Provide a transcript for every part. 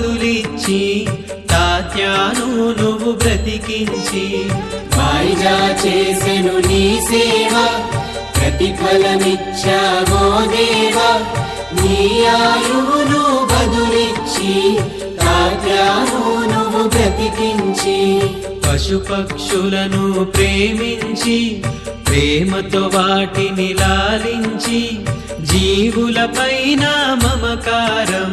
బదులిచ్చి తాత్య తాత్యాను నువ్వు బ్రతికించి. వాయిదా చేసెను నీ సేవ ప్రతిఫలమిచ్చావో దేవా. నీ ఆయువును బదులిచ్చి తాత్యాను నువ్వు బ్రతికించి. పశుపక్షులను ప్రేమించి ప్రేమతో వాటిని లాలించి జీవులపైన మమకారం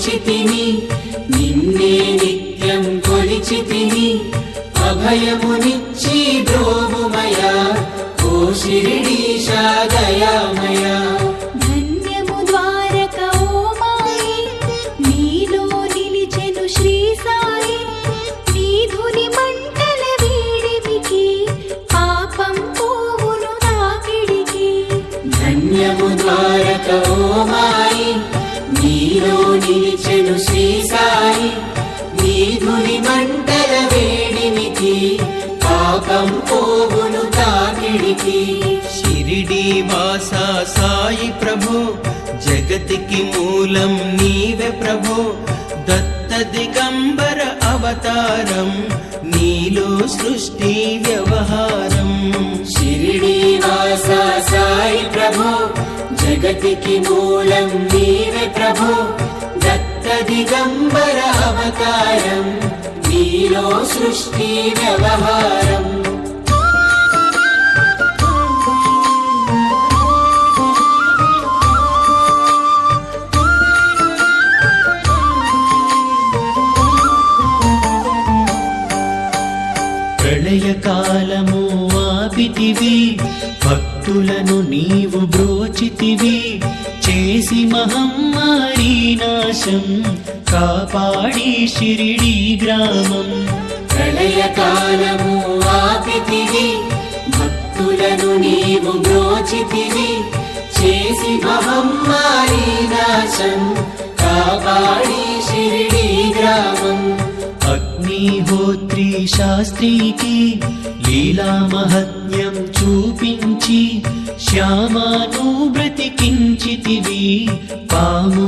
నిలిచితిని నిన్నే నిత్యం కొలిచితిని అభయమునిచ్చి ద్రోముమయా ఓ శిరిడీశా దయామయా. ధన్యము ద్వారక ఓ మాయి నిలిచెను శ్రీ సాయి. నీ ధుని మంటల వేడిమికి పాపం పోవును తాకిడికి. షిరిడి వాస సాయి ప్రభో జగతికి మూలం నీవే ప్రభో. దత్త దిగంబర అవతారం నీలో సృష్టి వ్యవహారం. షిరిడి వాస సాయి ప్రభో జగతికి మూలం నీవే ప్రభో. దత్త దిగంబర అవతారం నీలో సృష్టి వ్యవహారం. ప్రళయకాలము ఆపితివి భక్తులను నీవు బ్రోచితివి చేసి మహమ్మారి నాశం కాపాడి షిరిడి గ్రామం. ప్రళయకాలము ఆపితివి భక్తులను నీవు బ్రోచితివి చేసి మహమ్మారి నాశం కాపాడి షిరిడి గ్రామం. అగ్నిహోత్రి శాస్త్రికి లీలా మహత్యం చూపించి శ్యామాను బ్రతికించితివి. పాము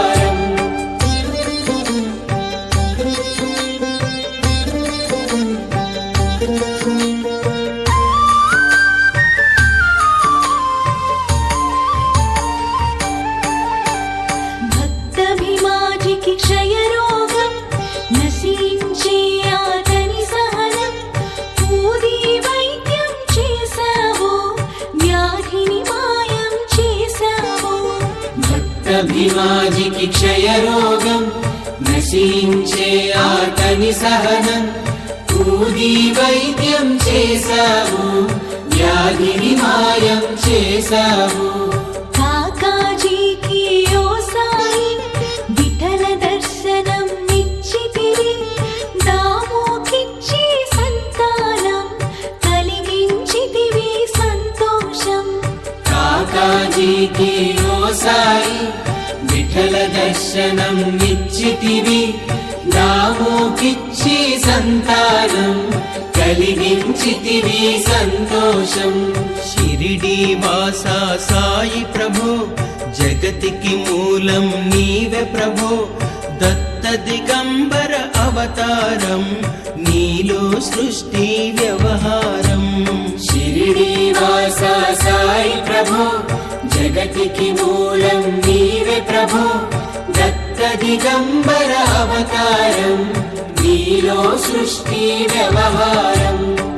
భక్తభిమాజికి క్షయరోగం నశించే ఆతని సహనం ఊది వైద్యం చేశావు వ్యాధిని మాయం చేశావు సంతానం కలిగించితివి సంతోషం. షిరిడి వాస సాయి ప్రభు జగతికి మూలం నీవే ప్రభు. దత్త దిగంబర అవతారం నీలో సృష్టి వ్యవహారం. షిరిడి వాస సాయి ప్రభు జగతికి మూలం నీవే ప్రభు. దత్త దిగంబర అవతారం నీలో సృష్టి వ్యవహారం.